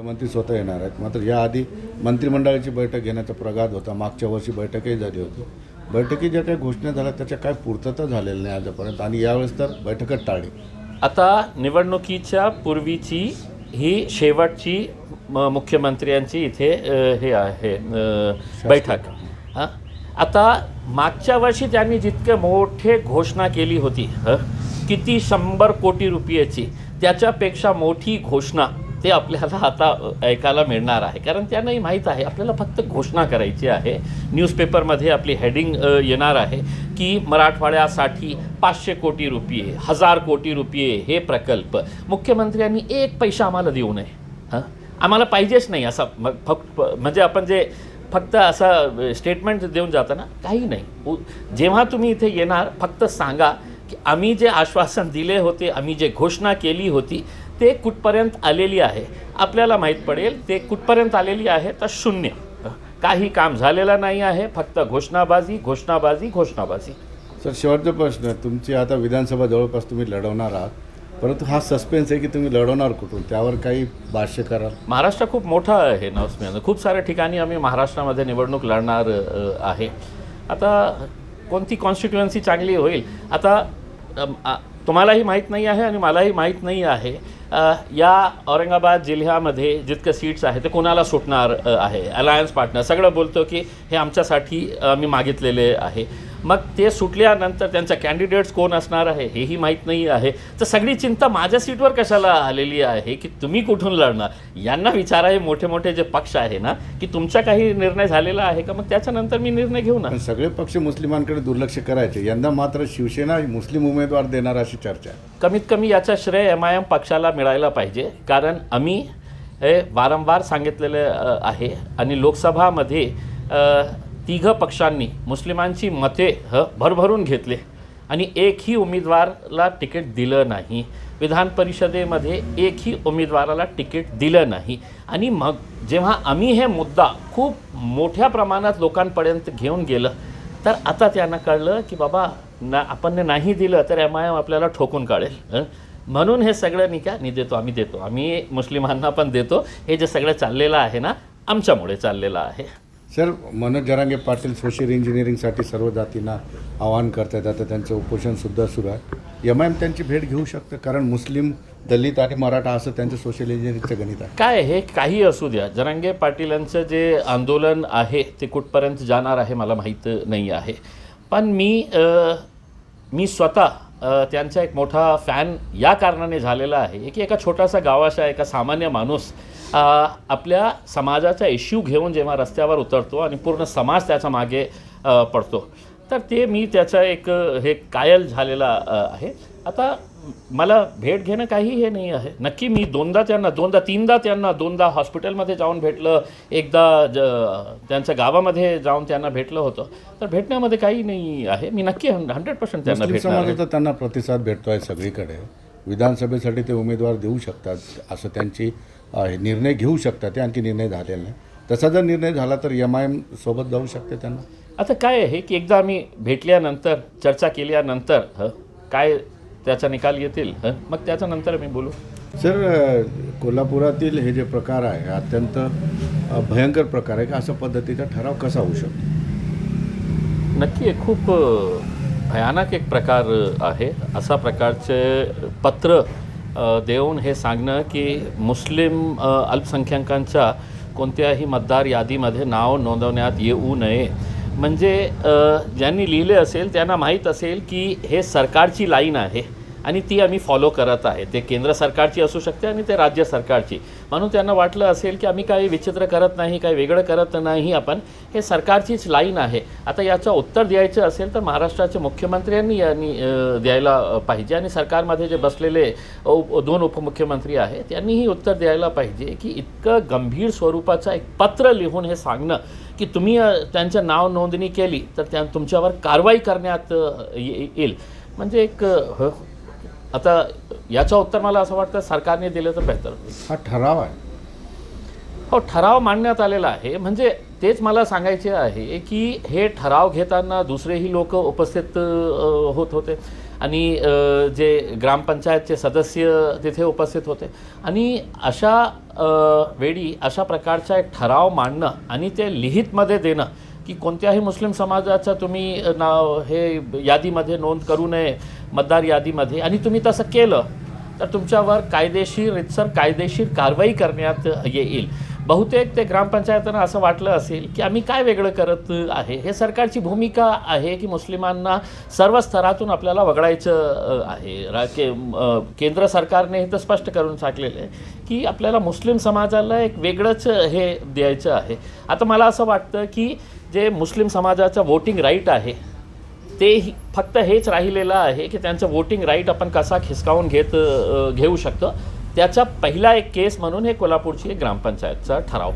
मुख्यमंत्री स्वतः येणार आहेत. मात्र याआधी मंत्रिमंडळाची बैठक घेण्याचा प्रघात होता. मागच्या वर्षी बैठकही झाली होती. बैठकी ज्या काही घोषणा झाल्या त्याच्या काय पूर्तता झालेल्या नाही आजपर्यंत आणि यावेळेस तर बैठकच टाळली. आता निवडणुकीच्या पूर्वीची ही शेवटची मुख्यमंत्र्यांची इथे हे आहे बैठक. हां? आता मागच्या वर्षी त्यांनी जितके मोठे घोषणा केली होती हं, किती शंभर कोटी रुपयाची त्याच्यापेक्षा मोठी घोषणा ते आपल्याला आता ऐकायला मिळणार आहे. कारण त्यांनाही माहीत आहे आपल्याला फक्त घोषणा करायची आहे. न्यूजपेपरमध्ये आपली हेडिंग येणार आहे की मराठवाड्यासाठी पाचशे कोटी रुपये हजार कोटी रुपये हे प्रकल्प. मुख्यमंत्र्यांनी एक पैसा आम्हाला देऊ नये. हां? आम्हाला पाहिजेच नाही असा मग फक्त म्हणजे आपण जे फक्त असं स्टेटमेंट देऊन जाताना काही नाही. उ- जेव्हा तुम्ही इथे येणार फक्त सांगा की आम्ही जे आश्वासन दिले होते आम्ही जे घोषणा केली होती ते कुठपर्यंत आलेली आहे? आपल्याला माहीत पडेल ते कुठपर्यंत आलेली आहे? तर शून्य. काही काम झालेलं नाही आहे फक्त घोषणाबाजी घोषणाबाजी घोषणाबाजी. सर शेवटचा प्रश्न तुमची आता विधानसभा जवळपास तुम्ही लढवणार आहात. परंतु हा सस्पेन्स आहे की तुम्ही लढवणार कुठून? त्यावर काही भाष्य कराल? महाराष्ट्र खूप मोठा आहे ना उस्मान खूप साऱ्या ठिकाणी आम्ही महाराष्ट्रामध्ये निवडणूक लढणार आहे. आता कोणती कॉन्स्टिट्युएन्सी चांगली होईल? आता तुम्हालाही माहीत नाही आहे आणि मलाही माहीत नाही आहे. या औरंगाबाद जिल्ह्यामध्ये जितकं सीट्स आहे ते कोणाला सुटणार आहे? अलायन्स पार्टनर सगळं बोलतो की हे आमच्यासाठी मी मागितलेले आहे. मग ते सुटल्यानंतर त्यांचा कॅन्डिडेट्स कोण असणार आहे हेही माहीत नाही आहे. तर सगळी चिंता माझ्या सीटवर कशाला आलेली आहे की तुम्ही कुठून लढणार? यांना विचारा हे मोठे मोठे जे पक्ष आहे ना की तुमचा काही निर्णय झालेला आहे का? मग त्याच्यानंतर मी निर्णय घेऊ ना. सगळे पक्ष मुस्लिमांकडे दुर्लक्ष करायचे. यंदा मात्र शिवसेना मुस्लिम उमेदवार देणार अशी चर्चा आहे. कमीत कमी याचा श्रेय एम आय एम पक्षाला मिळायला पाहिजे. कारण आम्ही हे वारंवार सांगितलेले आहे. आणि लोकसभामध्ये तिघं पक्षांनी मुस्लिमांची मते ह भरभरून घेतले आणि एकही उमेदवाराला तिकीट दिलं नाही. विधान परिषदेमध्ये एकही उमेदवाराला तिकीट दिलं नाही. आणि मग जेव्हा आम्ही हे मुद्दा खूप मोठ्या प्रमाणात लोकांपर्यंत घेऊन गेलं तर आता त्यांना कळलं की बाबा ना आपण नाही दिलं तर एम आय एम आपल्याला ठोकून काढेल. म्हणून हे सगळं नाही का देतो आम्ही देतो. आम्ही मुस्लिमांना पण देतो. हे जे सगळं चाललेलं आहे ना आमच्यामुळे चाललेलं आहे. सर मनोज जरांगे पाटील सोशल इंजिनिअरिंगसाठी सर्व जातींना आवाहन करतात आता त्यांचं उपोषणसुद्धा सुरू आहे. एम आय एम त्यांची भेट घेऊ शकतं कारण मुस्लिम दलित आणि मराठा असं त्यांचं सोशल इंजिनिअरिंगचं गणित आहे. काय हे काही असू द्या. जरांगे पाटीलांचं जे आंदोलन आहे ते कुठपर्यंत जाणार आहे मला माहीत नाही आहे. पण मी मी स्वतः त्यांचा एक मोठा फॅन या कारणाने झालेला आहे की एका छोटासा गावाचा एका सामान्य माणूस आपल्या समाजाचा इश्यू घेऊन जेव्हा रस्त्यावर उतरतो आणि पूर्ण समाज त्याच्यामागे पडतो. तर ते मी त्याचा एक हे कायल झालेला आहे. आता मला भेट घेणं काही हे नाही आहे. नक्की मी दोनदा त्यांना दोनदा तीनदा त्यांना दोनदा हॉस्पिटलमध्ये जाऊन भेटलं. एकदा ज त्यांच्या गावामध्ये जाऊन त्यांना भेटलं होतं. तर भेटण्यामध्ये काही नाही आहे. मी नक्की हंड्रेड पर्सेंट त्यांना भेटणार आहे. त्यांना प्रतिसाद भेटतोय सगळीकडे. विधानसभेसाठी ते उमेदवार देऊ शकतात असं त्यांची निर्णय घेऊ शकतात. ते आणखी निर्णय झालेला नाही. तसा जर निर्णय झाला तर एम आय एम सोबत जाऊ शकते त्यांना? आता काय आहे की एकदा आम्ही भेटल्यानंतर चर्चा केल्यानंतर काय त्याचा निकाल येतील मग त्याच्यानंतर आम्ही बोलू. सर कोल्हापुरातील हे जे प्रकार आहे अत्यंत भयंकर प्रकार आहे. की अशा पद्धतीचा ठराव कसा होऊ शकतो? नक्की एक खूप भयानक एक प्रकार आहे. असा प्रकारचे पत्र देऊन हे सांगणं की मुस्लिम अल्पसंख्याकांच्या कोणत्याही मतदार यादीमध्ये नाव नोंदवण्यात येऊ नये. म्हणजे ज्यांनी लिहिले असेल त्यांना माहीत असेल की हे सरकारची लाईन आहे आणि ती आम्ही फॉलो करत आहे. ते केंद्र सरकारची असू शकते आणि ते राज्य सरकारची. म्हणून त्यांना वाटलं असेल की आम्ही काही विचित्र करत नाही काही वेगळं करत नाही आपण. हे सरकारचीच लाईन आहे. आता याचं उत्तर द्यायचं असेल तर महाराष्ट्राचे मुख्यमंत्र्यांनी यांनी द्यायला पाहिजे आणि सरकारमध्ये जे बसलेले उप दोन उपमुख्यमंत्री आहेत त्यांनीही उत्तर द्यायला पाहिजे की इतकं गंभीर स्वरूपाचं एक पत्र लिहून हे सांगणं की तुम्ही अ, त्यांचं नाव नोंदणी केली तर त्या तुमच्यावर कारवाई करण्यात येईल. म्हणजे एक आता याचं उत्तर मला असं वाटतं सरकारने दिलं तर बेहतर. हा ठराव आहे. हो ठराव मांडण्यात आलेला आहे. म्हणजे तेच मला सांगायचे आहे की हे ठराव घेताना दुसरेही लोक उपस्थित होत होते. आणि जे ग्रामपंचायतचे सदस्य तिथे उपस्थित होते. आणि अशा वेळी अशा प्रकारचा एक ठराव मांडणं आणि ते लिहितमध्ये देणं की कोणत्याही मुस्लिम समाजाचं तुम्ही नाव हे यादीमध्ये नोंद करू नये मतदार यादीमध्ये. आणि तुम्ही तसं केलं तर तुमच्यावर कायदेशीर रितसर कायदेशीर कारवाई करण्यात येईल. बहुतेक ते ग्रामपंचायतींना असं वाटलं असेल की आम्ही काय वेगळं करत आहे? हे सरकारची भूमिका आहे की मुस्लिमांना सर्व स्तरातून आपल्याला वगळायचं आहे? रा के केंद्र सरकारने हे तर स्पष्ट करून टाकलेलं आहे की आपल्याला मुस्लिम समाजाला एक वेगळंच हे द्यायचं आहे. आता मला असं वाटतं की जे मुस्लिम समाजाचं वोटिंग राईट आहे ते फक्त हेच राहिलेलं आहे की त्यांचं वोटिंग राईट आपण कसा खिसकावून घेत घेऊ शकतो. त्याचा पहिला एक केस म्हणून हे कोल्हापूरची एक ग्रामपंचायतचा ठराव.